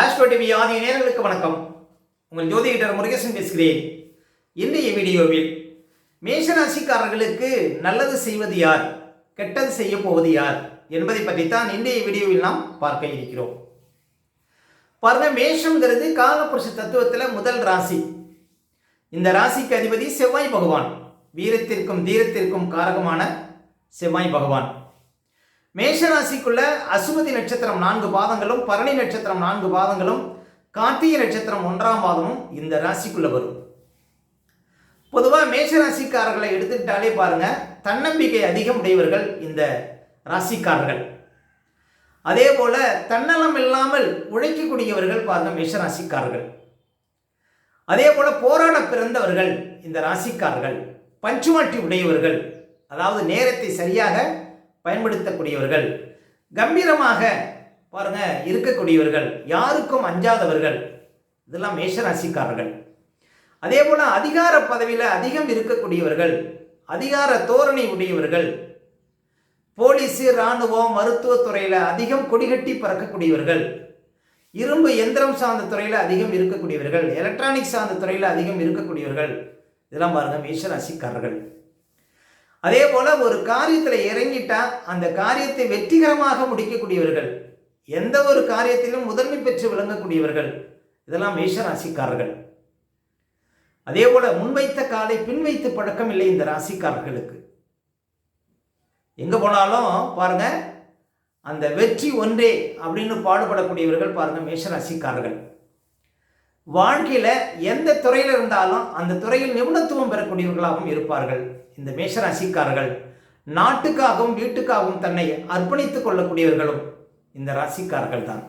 Astro TV ஆதிய நேர்களுக்கு வணக்கம். உங்கள் ஜோதிடர் முருகேசன் பேசுகிறேன். இன்றைய வீடியோவில் மேஷராசிக்காரர்களுக்கு நல்லது செய்வது யார்? கெட்டது செய்ய போவது யார்? என்பதை பற்றித்தான் இன்றைய வீடியோவில் நாம் பார்க்க இருக்கிறோம். பாருங்க மேஷங்கிறது காலபுருஷ தத்துவத்தில் முதல் ராசி. இந்த ராசிக்கு அதிபதி செவ்வாய் பகவான். வீரத்திற்கும் தீரத்திற்கும் காரகமான செவ்வாய் பகவான். மேஷராசிக்குள்ள அசுமதி நட்சத்திரம் நான்கு பாதங்களும் பரணி நட்சத்திரம் நான்கு பாதங்களும் கார்த்திகை நட்சத்திரம் ஒன்றாம் பாதமும் இந்த ராசிக்குள்ள வரும். பொதுவாக மேஷராசிக்காரர்களை எடுத்துக்கிட்டாலே பாருங்க தன்னம்பிக்கை அதிகம் உடையவர்கள் இந்த ராசிக்காரர்கள். அதே போல தன்னலம் இல்லாமல் உழைக்கக்கூடியவர்கள் பாருங்க மேஷராசிக்காரர்கள் அதே போல போராட பிறந்தவர்கள் இந்த ராசிக்காரர்கள். பஞ்சுமாட்டி உடையவர்கள். அதாவது நேரத்தை சரியாக பயன்படுத்தக்கூடியவர்கள். கம்பீரமாக பாருங்க இருக்கக்கூடியவர்கள் யாருக்கும் அஞ்சாதவர்கள். இதெல்லாம் மேஷராசிக்காரர்கள். அதே போல அதிகார பதவியில் அதிகம் இருக்கக்கூடியவர்கள் அதிகார தோரணை உடையவர்கள் போலீஸு இராணுவம் மருத்துவத்துறையில் அதிகம் கொடிகட்டி பறக்கக்கூடியவர்கள் இரும்பு எந்திரம் சார்ந்த துறையில் அதிகம் இருக்கக்கூடியவர்கள் எலக்ட்ரானிக் சார்ந்த துறையில் அதிகம் இருக்கக்கூடியவர்கள். இதெல்லாம் பாருங்கள் மேஷராசிக்காரர்கள். அதே போல ஒரு காரியத்தில் இறங்கிட்டா அந்த காரியத்தை வெற்றிகரமாக முடிக்கக்கூடியவர்கள் எந்த ஒரு காரியத்திலும் முதன்மை பெற்று விளங்கக்கூடியவர்கள் இதெல்லாம் மேஷராசிக்காரர்கள். அதே போல முன்வைத்த காலை பின்வைத்து பழக்கம் இல்லை இந்த ராசிக்காரர்களுக்கு. எங்க போனாலும் பாருங்க அந்த வெற்றி ஒன்றே அப்படின்னு பாடுபடக்கூடியவர்கள் பாருங்க மேஷராசிக்காரர்கள். வாழ்க்கையில எந்த துறையில் இருந்தாலும் அந்த துறையில் நிபுணத்துவம் பெறக்கூடியவர்களாகவும் இருப்பார்கள். இந்த மேஷராசிக்காரர்கள் நாட்டுக்காகவும் வீட்டுக்காகவும் தன்னை அர்ப்பணித்துக் கொள்ளக்கூடியவர்களும் இந்த ராசிக்காரர்கள் தான்.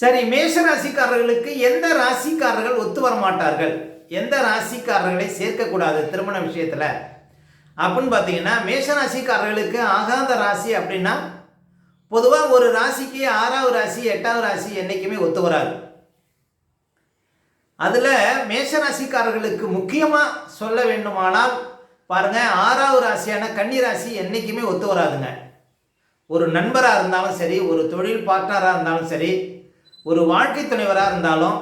சரி மேஷ ராசிக்காரர்களுக்கு எந்த ராசிக்காரர்கள் ஒத்து வர மாட்டார்கள் எந்த ராசிக்காரர்களை சேர்க்கக்கூடாது? திருமண விஷயத்தில். அப்படின்னு பார்த்தீங்கன்னா மேஷ ராசிக்காரர்களுக்கு ஆகாத ராசி அப்படின்னா பொதுவாக ஒரு ராசிக்கு ஆறாவது ராசி எட்டாவது ராசி என்றைக்குமே ஒத்து வராது. அதில் மேஷராசிக்காரர்களுக்கு முக்கியமாக சொல்ல வேண்டுமானால் பாருங்க ஆறாவது ராசியான கன்னி ராசி என்றைக்குமே ஒத்து வராதுங்க. ஒரு நண்பராக இருந்தாலும் சரி ஒரு தொழில் பார்ட்னராக இருந்தாலும் சரி ஒரு வாழ்க்கை துணைவராக இருந்தாலும்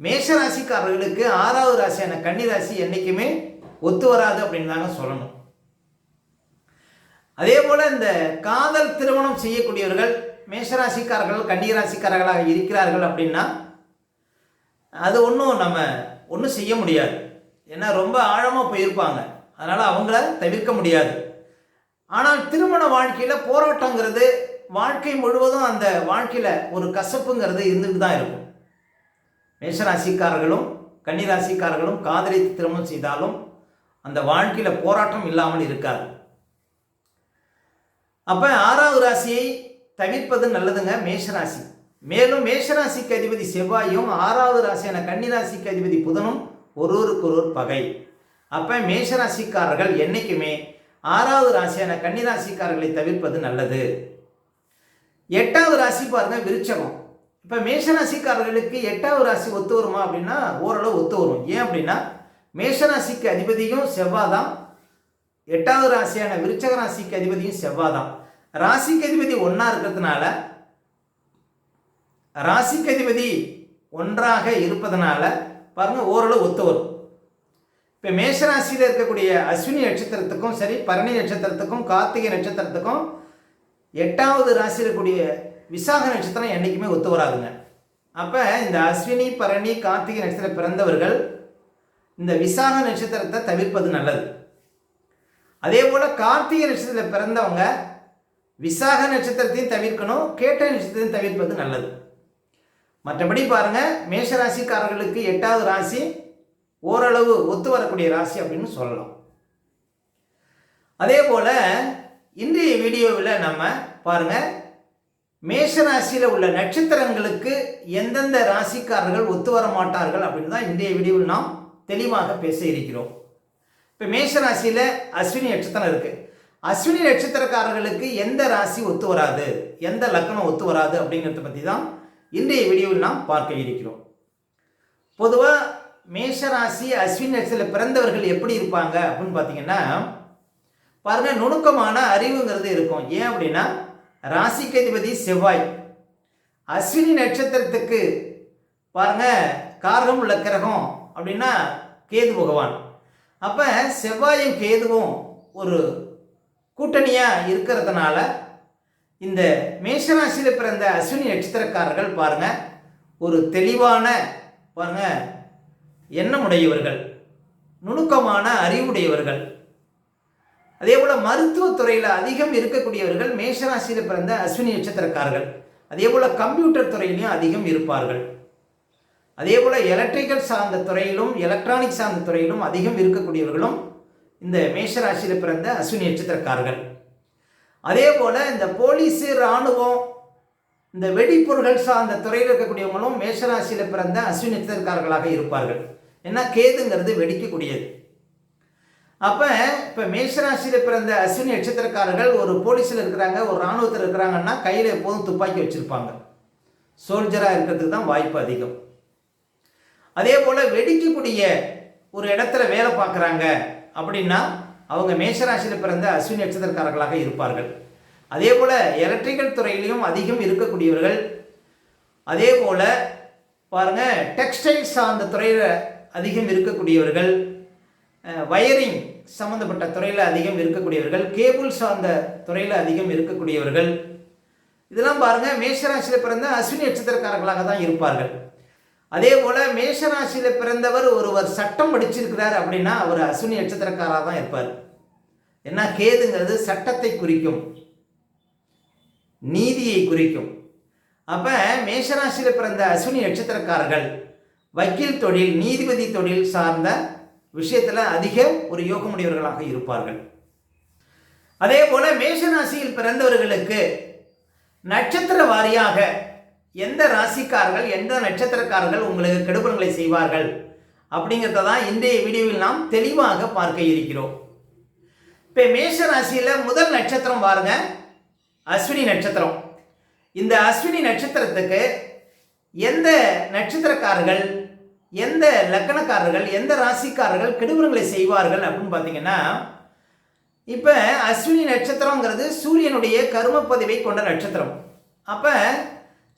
மேஷராசிக்காரர்களுக்கு ஆறாவது ராசியான கன்னி ராசி என்றைக்குமே ஒத்து வராது அப்படின்னு தாங்க சொல்லணும். அதே போல் இந்த காதல் திருமணம் செய்யக்கூடியவர்கள் மேஷராசிக்காரர்கள் கன்னிராசிக்காரர்களாக இருக்கிறார்கள் அப்படின்னா அது ஒன்றும் நம்ம ஒன்றும் செய்ய முடியாது. ஏன்னா ரொம்ப ஆழமாக போயிருப்பாங்க. அதனால் அவங்கள தவிர்க்க முடியாது. ஆனால் திருமண வாழ்க்கையில் போராட்டங்கிறது வாழ்க்கை முழுவதும் அந்த வாழ்க்கையில் ஒரு கசப்புங்கிறது இருந்துட்டு தான் இருக்கும். மேஷராசிக்காரர்களும் கன்னிராசிக்காரர்களும் காதலித்து திருமணம் செய்தாலும் அந்த வாழ்க்கையில் போராட்டம் இல்லாமல் இருக்காது. அப்போ ஆறாவது ராசியை தவிர்ப்பது நல்லதுங்க மேஷராசி. மேலும் மேஷராசிக்கு அதிபதி செவ்வாயும் ஆறாவது ராசியான கன்னிராசிக்கு அதிபதி புதனும் ஒருவருக்கு ஒருவர் பகை. அப்போ மேஷராசிக்காரர்கள் என்றைக்குமே ஆறாவது ராசியான கன்னிராசிக்காரர்களை தவிர்ப்பது நல்லது. எட்டாவது ராசி பாருங்க விருச்சகம். இப்போ மேஷராசிக்காரர்களுக்கு எட்டாவது ராசி ஒத்து வருமா அப்படின்னா ஓரளவு ஒத்து வரும். ஏன் அப்படின்னா மேஷராசிக்கு அதிபதியும் செவ்வாய் தான் எட்டாவது ராசியான விருச்சக ராசிக்கு அதிபதியும் செவ்வாய் தான் ராசிக்கு அதிபதி ஒன்றா இருக்கிறதுனால ராசிக்கு அதிபதி ஒன்றாக இருப்பதனால பாருங்க ஓரளவு ஒத்து வரும் இப்போ மேஷராசியில் இருக்கக்கூடிய அஸ்வினி நட்சத்திரத்துக்கும் சரி பரணி நட்சத்திரத்துக்கும் கார்த்திகை நட்சத்திரத்துக்கும் எட்டாவது ராசியில் இருக்கக்கூடிய விசாக நட்சத்திரம் என்றைக்குமே ஒத்து வராதுங்க. அப்போ இந்த அஸ்வினி பரணி கார்த்திகை நட்சத்திரம் பிறந்தவர்கள் இந்த விசாக நட்சத்திரத்தை தவிர்ப்பது நல்லது. அதே போல் கார்த்திகை நட்சத்திரத்தில் பிறந்தவங்க விசாக நட்சத்திரத்தையும் தவிர்க்கணும் கேட்ட நட்சத்திரத்தையும் தவிர்ப்பது நல்லது. மற்றபடி பாருங்க மேஷராசிக்காரர்களுக்கு எட்டாவது ராசி ஓரளவு ஒத்து வரக்கூடிய ராசி அப்படின்னு சொல்லலாம். அதே போல இன்றைய வீடியோவில் நம்ம பாருங்க மேஷராசியில் உள்ள நட்சத்திரங்களுக்கு எந்தெந்த ராசிக்காரர்கள் ஒத்து வர மாட்டார்கள் அப்படின்னு தான் இன்றைய வீடியோவில் நாம் தெளிவாக பேச இருக்கிறோம். இப்போ மேஷராசியில் அஸ்வினி நட்சத்திரம் இருக்கு. அஸ்வினி நட்சத்திரக்காரர்களுக்கு எந்த ராசி ஒத்து வராது? எந்த லக்கணம் ஒத்து வராது அப்படிங்கிறத பற்றி தான் இன்றைய வீடியோவில் நாம் பார்க்க இருக்கிறோம். பொதுவாக மேஷராசி அஸ்வின் நட்சத்திரத்தில் பிறந்தவர்கள் எப்படி இருப்பாங்க அப்படின்னு பார்த்தீங்கன்னா பாருங்க நுணுக்கமான அறிவுங்கிறது இருக்கும். ஏன் அப்படின்னா ராசிக்கு அதிபதி செவ்வாய். அஸ்வினி நட்சத்திரத்துக்கு பாருங்க காரகம் உள்ள கிரகம் அப்படின்னா கேது பகவான். அப்போ செவ்வாயும் கேதுவும் ஒரு கூட்டணியாக இருக்கிறதுனால இந்த மேஷராசியில் பிறந்த அஸ்வினி நட்சத்திரக்காரர்கள் பாருங்க. ஒரு தெளிவான பாருங்க எண்ணமுடையவர்கள் நுணுக்கமான அறிவுடையவர்கள். அதே போல் மருத்துவத்துறையில் அதிகம் இருக்கக்கூடியவர்கள் மேஷராசியில் பிறந்த அஸ்வினி நட்சத்திரக்காரர்கள். அதே போல் கம்ப்யூட்டர் துறையிலையும் அதிகம் இருப்பார்கள். அதே போல் எலக்ட்ரிக்கல் சார்ந்த துறையிலும் எலக்ட்ரானிக் சார்ந்த துறையிலும் அதிகம் இருக்கக்கூடியவர்களும் இந்த மேஷராசியில் பிறந்த அஸ்வினி நட்சத்திரக்காரர்கள். அதே போல் இந்த போலீஸு இராணுவம் இந்த வெடிப்பொருள்கள் சார்ந்த துறையில் இருக்கக்கூடியவங்களும் மேஷராசியில் பிறந்த அஸ்வினி நட்சத்திரக்காரர்களாக இருப்பார்கள். ஏன்னா கேதுங்கிறது வெடிக்கக்கூடியது. அப்போ இப்போ மேஷராசியில் பிறந்த அஸ்வினி நட்சத்திரக்காரர்கள் ஒரு போலீஸில் இருக்கிறாங்க ஒரு இராணுவத்தில் இருக்கிறாங்கன்னா கையில் எப்போதும் துப்பாக்கி வச்சுருப்பாங்க. சோல்ஜராக இருக்கிறதுக்கு தான் வாய்ப்பு அதிகம். அதே போல் வெடிக்கக்கூடிய ஒரு இடத்துல வேலை பார்க்குறாங்க அப்படின்னா அவங்க மேஷராசியில் பிறந்த அஸ்வினி நட்சத்திரக்காரர்களாக இருப்பார்கள். அதே போல் எலக்ட்ரிக்கல் துறையிலையும் அதிகம் இருக்கக்கூடியவர்கள். அதே போல் பாருங்கள் டெக்ஸ்டைல் சார்ந்த துறையில் அதிகம் இருக்கக்கூடியவர்கள். வயரிங் சம்மந்தப்பட்ட துறையில் அதிகம் இருக்கக்கூடியவர்கள். கேபிள் சார்ந்த துறையில் அதிகம் இருக்கக்கூடியவர்கள். இதெல்லாம் பாருங்கள் மேஷராசியில் பிறந்த அஸ்வினி நட்சத்திரக்காரர்களாக தான் இருப்பார்கள். அதே போல் மேஷராசியில் பிறந்தவர் ஒருவர் சட்டம் படிச்சிருக்கிறார் அப்படின்னா அவர் அஸ்வினி நட்சத்திரக்காராக தான் இருப்பார். ஏன்னா கேதுங்கிறது சட்டத்தை குறிக்கும். நீதியை குறிக்கும். அப்போ மேஷராசியில் பிறந்த அஸ்வினி நட்சத்திரக்காரர்கள் வக்கீல் தொழில் நீதிபதி தொழில் சார்ந்த விஷயத்தில் அதிக ஒரு யோகமுடையவர்களாக இருப்பார்கள். அதே போல மேஷராசியில் பிறந்தவர்களுக்கு நட்சத்திர வாரியாக எந்த ராசிக்காரர்கள் எந்த நட்சத்திரக்காரர்கள் உங்களுக்கு கெடுபலங்களை செய்வார்கள்? அப்படிங்கிறத தான் இன்றைய வீடியோவில் நாம் தெளிவாக பார்க்க இருக்கிறோம். இப்போ மேஷ ராசியில் முதல் நட்சத்திரம் பாருங்க. அஸ்வினி நட்சத்திரம். இந்த அஸ்வினி நட்சத்திரத்துக்கு எந்த நட்சத்திரக்காரர்கள் எந்த லக்கணக்காரர்கள் எந்த ராசிக்காரர்கள் கெடுபலங்களை செய்வார்கள் அப்படின்னு பார்த்தீங்கன்னா இப்போ அஸ்வினி நட்சத்திரங்கிறது சூரியனுடைய கரும பதிவை கொண்ட நட்சத்திரம். அப்போ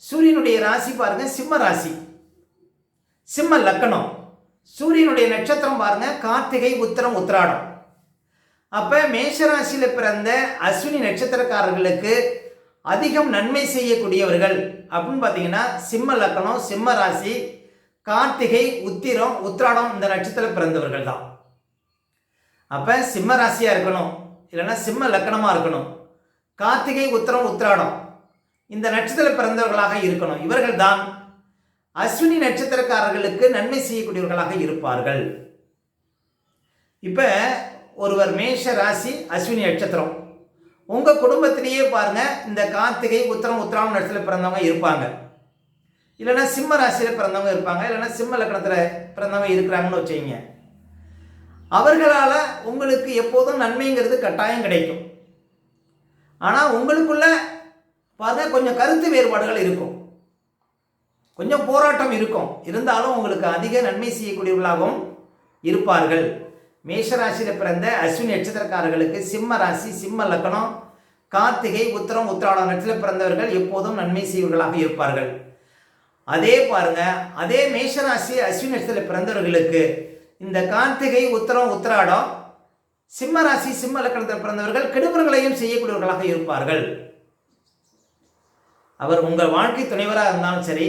சூரியனுடைய ராசி பாருங்க சிம்ம ராசி. சிம்ம லக்கணம். சூரியனுடைய நட்சத்திரம் பாருங்க கார்த்திகை உத்திரம் உத்திராடம். அப்போ மேஷராசியில் பிறந்த அஸ்வினி நட்சத்திரக்காரர்களுக்கு அதிகம் நன்மை செய்யக்கூடியவர்கள் அப்படின்னு பார்த்தீங்கன்னா சிம்ம லக்கணம் சிம்ம ராசி கார்த்திகை உத்திரம் உத்திராடம் இந்த நட்சத்திரம் பிறந்தவர்கள் தான். அப்போ சிம்ம ராசியாக இருக்கணும் இல்லைன்னா சிம்ம லக்கணமாக இருக்கணும். கார்த்திகை உத்திரம் உத்திராடம். இந்த நட்சத்திர பிறந்தவர்களாக இருக்கணும். இவர்கள் தான் அஸ்வினி நட்சத்திரக்காரர்களுக்கு நன்மை செய்யக்கூடியவர்களாக இருப்பார்கள். இப்போ ஒருவர் மேஷ ராசி அஸ்வினி நட்சத்திரம். உங்கள் குடும்பத்திலேயே பாருங்கள் இந்த கார்த்திகை உத்தரம் உத்திராடம் நட்சத்திரத்தில் பிறந்தவங்க இருப்பாங்க. இல்லைன்னா சிம்ம ராசியில் பிறந்தவங்க இருப்பாங்க இல்லைன்னா சிம்ம லக்கணத்தில் பிறந்தவங்க இருக்கிறாங்கன்னு வச்சுங்க அவர்களால் உங்களுக்கு எப்போதும் நன்மைங்கிறது கட்டாயம் கிடைக்கும். ஆனால் உங்களுக்குள்ள பார்த்தா கொஞ்சம் கருத்து வேறுபாடுகள் இருக்கும். கொஞ்சம் போராட்டம் இருக்கும். இருந்தாலும் உங்களுக்கு அதிக நன்மை செய்யக்கூடியவர்களாகவும் இருப்பார்கள். மேஷராசியில் பிறந்த அஸ்வினி நட்சத்திரக்காரர்களுக்கு சிம்ம ராசி சிம்ம லக்கணம் கார்த்திகை உத்தரம் உத்திராடம் நட்சத்திர பிறந்தவர்கள் எப்போதும் நன்மை செய்வர்களாக இருப்பார்கள். அதே பாருங்க அதே மேஷராசி அஸ்வினி நட்சத்திரத்தில் பிறந்தவர்களுக்கு இந்த கார்த்திகை உத்தரம் உத்திராடம் சிம்ம ராசி சிம்ம லக்கணத்தில் பிறந்தவர்கள் கெடுபர்களையும் செய்யக்கூடியவர்களாக இருப்பார்கள். அவர் உங்கள் வாழ்க்கை துணைவராக இருந்தாலும் சரி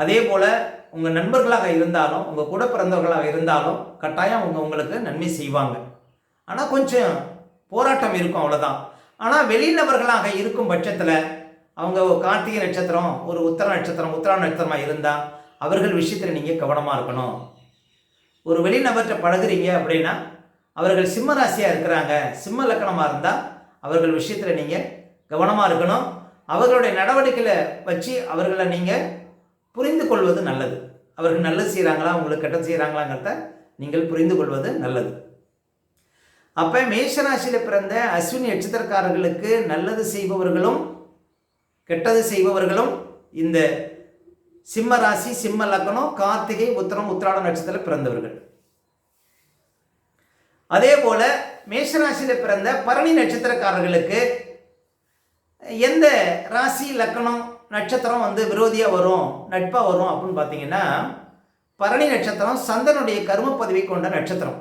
அதே போல் உங்கள் நண்பர்களாக இருந்தாலும் உங்கள் கூட பிறந்தவர்களாக இருந்தாலும் கட்டாயம் அவங்க உங்களுக்கு நன்மை செய்வாங்க. ஆனால் கொஞ்சம் போராட்டம் இருக்கும் அவ்வளோதான் ஆனால் வெளிநபர்களாக இருக்கும் பட்சத்தில் அவங்க கார்த்திகை நட்சத்திரம் ஒரு உத்தர நட்சத்திரம் உத்தரா நட்சத்திரமாக இருந்தால் அவர்கள் விஷயத்தில் நீங்கள் கவனமாக இருக்கணும். ஒரு வெளிநபர்கிட்ட பழகுறீங்க அப்படின்னா அவர்கள் சிம்ம ராசியாக இருக்கிறாங்க சிம்ம லக்கணமாக இருந்தால் அவர்கள் விஷயத்தில் நீங்கள் கவனமாக இருக்கணும். அவர்களுடைய நடவடிக்கைகளை வச்சு அவர்களை நீங்கள் புரிந்து கொள்வது நல்லது. அவர்கள் நல்லது செய்கிறாங்களா உங்களுக்கு கெட்டது செய்கிறாங்களாங்கிறத நீங்கள் புரிந்து கொள்வது நல்லது. அப்போ மேஷராசியில் பிறந்த அஸ்வினி நட்சத்திரக்காரர்களுக்கு நல்லது செய்பவர்களும் கெட்டது செய்பவர்களும் இந்த சிம்ம ராசி சிம்ம லக்கணம் கார்த்திகை உத்திரம் உத்திராட நட்சத்திரத்தில் பிறந்தவர்கள். அதே போல மேஷராசியில் பிறந்த பரணி நட்சத்திரக்காரர்களுக்கு எந்த ராசி லக்கணம் நட்சத்திரம் வந்து விரோதியாக வரும் நட்பாக வரும் அப்படின்னு பார்த்தீங்கன்னா பரணி நட்சத்திரம் சந்தனுடைய கர்ம பதவி கொண்ட நட்சத்திரம்.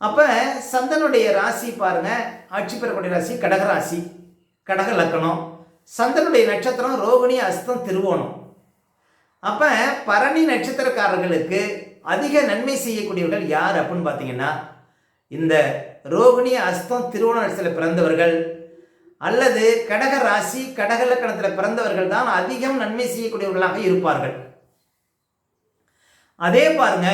அப்போ சந்தனுடைய ராசி பாருங்க ஆட்சி பெறக்கூடிய ராசி கடக ராசி கடக லக்கணம். சந்தனுடைய நட்சத்திரம் ரோகிணி அஸ்தம் திருவோணம். அப்போ பரணி நட்சத்திரக்காரர்களுக்கு அதிக நன்மை செய்யக்கூடியவர்கள் யார் அப்படின்னு பார்த்தீங்கன்னா இந்த ரோகிணி அஸ்தம் திருவோண நட்சத்திரத்தில் பிறந்தவர்கள் அல்லது கடக ராசி கடக லக்கணத்தில் பிறந்தவர்கள் தான் அதிகம் நன்மை செய்யக்கூடியவர்களாக இருப்பார்கள். அதே பாருங்க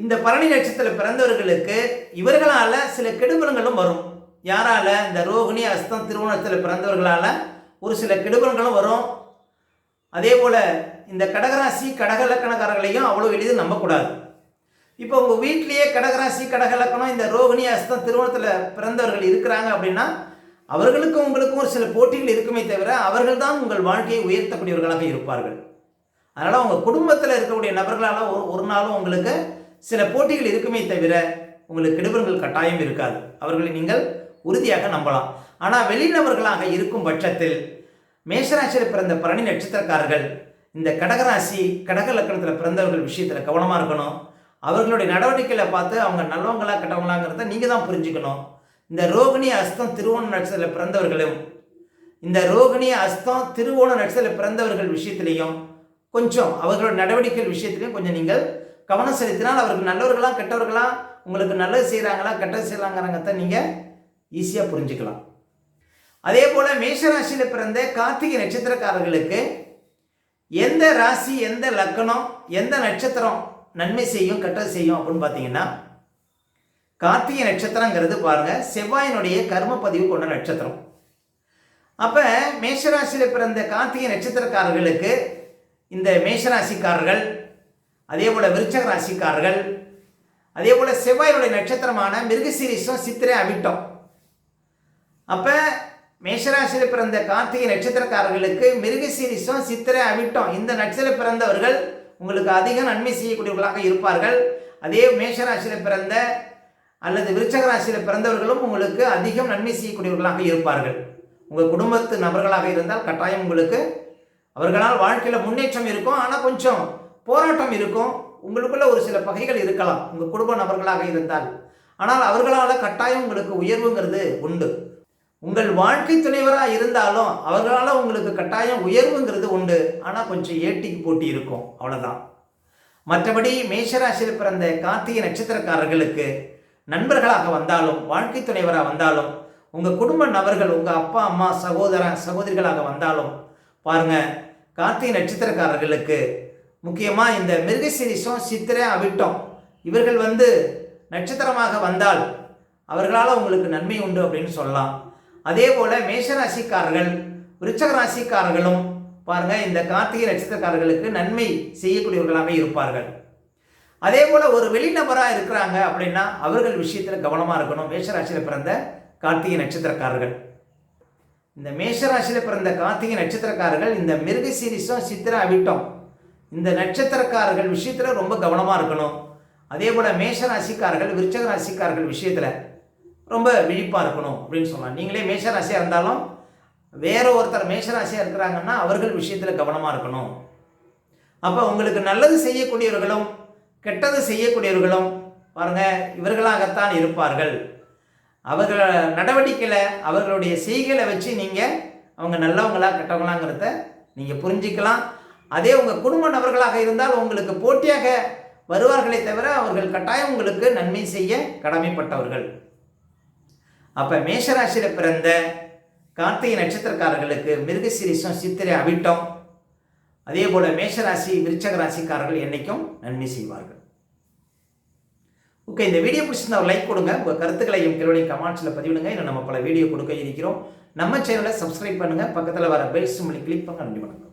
இந்த பரணி நட்சத்திரத்தில் பிறந்தவர்களுக்கு இவர்களால் சில கெடுபலங்களும் வரும். யாரால? இந்த ரோகிணி அஸ்தம் திருவோணத்தில் பிறந்தவர்களால் ஒரு சில கெடுபலங்களும் வரும். அதே போல் இந்த கடகராசி கடக லக்கணக்காரர்களையும் அவ்வளோ எளிதில் நம்பக்கூடாது. இப்போ உங்கள் வீட்லேயே கடகராசி கடக லக்கணம் இந்த ரோகிணி அஸ்தம் திருவோணத்தில் பிறந்தவர்கள் இருக்கிறாங்க அப்படின்னா அவர்களுக்கும் உங்களுக்கும் ஒரு சில போட்டிகள் இருக்குமே தவிர அவர்கள் தான் உங்கள் வாழ்க்கையை உயர்த்தக்கூடியவர்களாக இருப்பார்கள். அதனால் உங்கள் குடும்பத்தில் இருக்கக்கூடிய நபர்களால் ஒரு ஒரு நாளும் உங்களுக்கு சில போட்டிகள் இருக்குமே தவிர உங்களுக்கு கெடுபர்கள் கட்டாயம் இருக்காது. அவர்களை நீங்கள் உறுதியாக நம்பலாம். ஆனால் வெளிநபர்களாக இருக்கும் பட்சத்தில் மேஷராசியில் பிறந்த பரணி நட்சத்திரக்காரர்கள் இந்த கடகராசி கடக லக்கணத்தில் பிறந்தவர்கள் விஷயத்தில் கவனமாக இருக்கணும். அவர்களுடைய நடவடிக்கைகளை பார்த்து அவங்க நல்லவங்களா கெட்டவங்களாங்கிறத நீங்கள் தான் புரிஞ்சுக்கணும். இந்த ரோகிணி அஸ்தம் திருவோண நட்சத்திரத்தில் பிறந்தவர்களும் இந்த ரோகிணி அஸ்தம் திருவோண நட்சத்திரத்தில் பிறந்தவர்கள் விஷயத்திலையும் கொஞ்சம் அவர்களோட நடவடிக்கைகள் விஷயத்திலையும் கொஞ்சம் நீங்கள் கவனம் செலுத்தினால் அவர்கள் நல்லவர்களா கெட்டவர்களா உங்களுக்கு நல்லது செய்கிறாங்களா கெட்டது செய்கிறாங்கிறத நீங்கள் ஈஸியாக புரிஞ்சுக்கலாம். அதே போல் மேஷராசியில் பிறந்த கார்த்திகை நட்சத்திரக்காரர்களுக்கு எந்த ராசி எந்த லக்கணம் எந்த நட்சத்திரம் நன்மை செய்யும் கெட்டது செய்யும் அப்படின்னு பார்த்தீங்கன்னா கார்த்திகை நட்சத்திரங்கிறது பாருங்க செவ்வாயினுடைய கர்ம பதிவு கொண்ட நட்சத்திரம். அப்போ மேஷராசியில் பிறந்த கார்த்திகை நட்சத்திரக்காரர்களுக்கு இந்த மேஷராசிக்காரர்கள் அதே போல் விருச்சக ராசிக்காரர்கள் அதே போல் செவ்வாயினுடைய நட்சத்திரமான மிருகசீரிசம் சித்திரை அவிட்டம். அப்போ மேஷராசியில் பிறந்த கார்த்திகை நட்சத்திரக்காரர்களுக்கு மிருகசீரிசம் சித்திரை அவிட்டம். இந்த நட்சத்திர பிறந்தவர்கள் உங்களுக்கு அதிக நன்மை செய்யக்கூடியவர்களாக இருப்பார்கள். அதே மேஷராசியில் பிறந்த அல்லது விருச்சக ராசியில் பிறந்தவர்களும் உங்களுக்கு அதிகம் நன்மை செய்யக்கூடியவர்களாக இருப்பார்கள். உங்கள் குடும்பத்து நபர்களாக இருந்தால் கட்டாயம் உங்களுக்கு அவர்களால் வாழ்க்கையில் முன்னேற்றம் இருக்கும். ஆனால் கொஞ்சம் போராட்டம் இருக்கும். உங்களுக்குள்ள ஒரு சில பகைகள் இருக்கலாம். உங்கள் குடும்ப நபர்களாக இருந்தால். ஆனால் அவர்களால் கட்டாயம் உங்களுக்கு உயர்வுங்கிறது உண்டு. உங்கள் வாழ்க்கை துணைவராக இருந்தாலும் அவர்களால் உங்களுக்கு கட்டாயம் உயர்வுங்கிறது உண்டு. ஆனால் கொஞ்சம் ஏட்டிக்கு போட்டி இருக்கும். அவ்வளோதான் மற்றபடி மேஷராசியில் பிறந்த கார்த்திகை நட்சத்திரக்காரர்களுக்கு நண்பர்களாக வந்தாலும் வாழ்க்கை துணைவராக வந்தாலும் உங்கள் குடும்ப நபர்கள் உங்கள் அப்பா அம்மா சகோதர சகோதரிகளாக வந்தாலும் பாருங்கள் கார்த்திகை நட்சத்திரக்காரர்களுக்கு முக்கியமாக இந்த மிருகசிரிசம் சித்திரை அவிட்டம். இவர்கள் வந்து நட்சத்திரமாக வந்தால் அவர்களால் உங்களுக்கு நன்மை உண்டு அப்படின்னு சொல்லலாம். அதே போல் மேஷராசிக்காரர்கள் விருச்சக ராசிக்காரர்களும் பாருங்கள் இந்த கார்த்திகை நட்சத்திரக்காரர்களுக்கு நன்மை செய்யக்கூடியவர்களாக இருப்பார்கள். அதே போல் ஒரு வெளிநபராக இருக்கிறாங்க அப்படின்னா அவர்கள் விஷயத்தில் கவனமாக இருக்கணும். மேஷராசியில் பிறந்த கார்த்திகை நட்சத்திரக்காரர்கள். இந்த மேஷராசியில் பிறந்த கார்த்திகை நட்சத்திரக்காரர்கள் இந்த மிருகசீரிசம் சித்திர அவிட்டம் இந்த நட்சத்திரக்காரர்கள் விஷயத்தில் ரொம்ப கவனமாக இருக்கணும். அதே போல் மேஷ ராசிக்காரர்கள் விருச்சக ராசிக்காரர்கள் விஷயத்தில் ரொம்ப விழிப்பாக இருக்கணும் அப்படின்னு சொல்லலாம். நீங்களே மேஷராசியாக இருந்தாலும் வேற ஒருத்தர் மேஷராசியாக இருக்கிறாங்கன்னா அவர்கள் விஷயத்தில் கவனமாக இருக்கணும். அப்போ உங்களுக்கு நல்லது செய்யக்கூடியவர்களும் கெட்டது செய்யக்கூடியவர்களும் பாருங்கள் இவர்களாகத்தான் இருப்பார்கள். அவர்கள நடவடிக்கையில் அவர்களுடைய செய்களை வச்சு நீங்கள் அவங்க நல்லவங்களா கெட்டவங்களாங்கிறத நீங்கள் புரிஞ்சிக்கலாம். அதே உங்கள் குடும்ப நபர்களாக இருந்தால் உங்களுக்கு போட்டியாக வருவார்களே தவிர அவர்கள் கட்டாயம் உங்களுக்கு நன்மை செய்ய கடமைப்பட்டவர்கள். அப்போ மேஷராசியில் பிறந்த கார்த்திகை நட்சத்திரக்காரர்களுக்கு மிருகசிரிசம் சித்திரை அவிட்டம் அதே போல் மேஷராசி விருச்சக ராசிக்காரர்கள் என்றைக்கும் நன்மை செய்வார்கள். ஓகே இந்த வீடியோ பிடிச்சிருந்தா ஒரு லைக் கொடுங்க. உங்கள் கருத்துக்களையும் கேள்வி கமெண்ட்ஸில் பதிவிடுங்க. இன்னும் நம்ம பல வீடியோ கொடுக்க இருக்கிறோம். நம்ம சேனலை சப்ஸ்கிரைப் பண்ணுங்கள் பக்கத்தில் வர பெல் சிம்பிளி கிளிக் பண்ணுங்க. நன்றி வணக்கம்.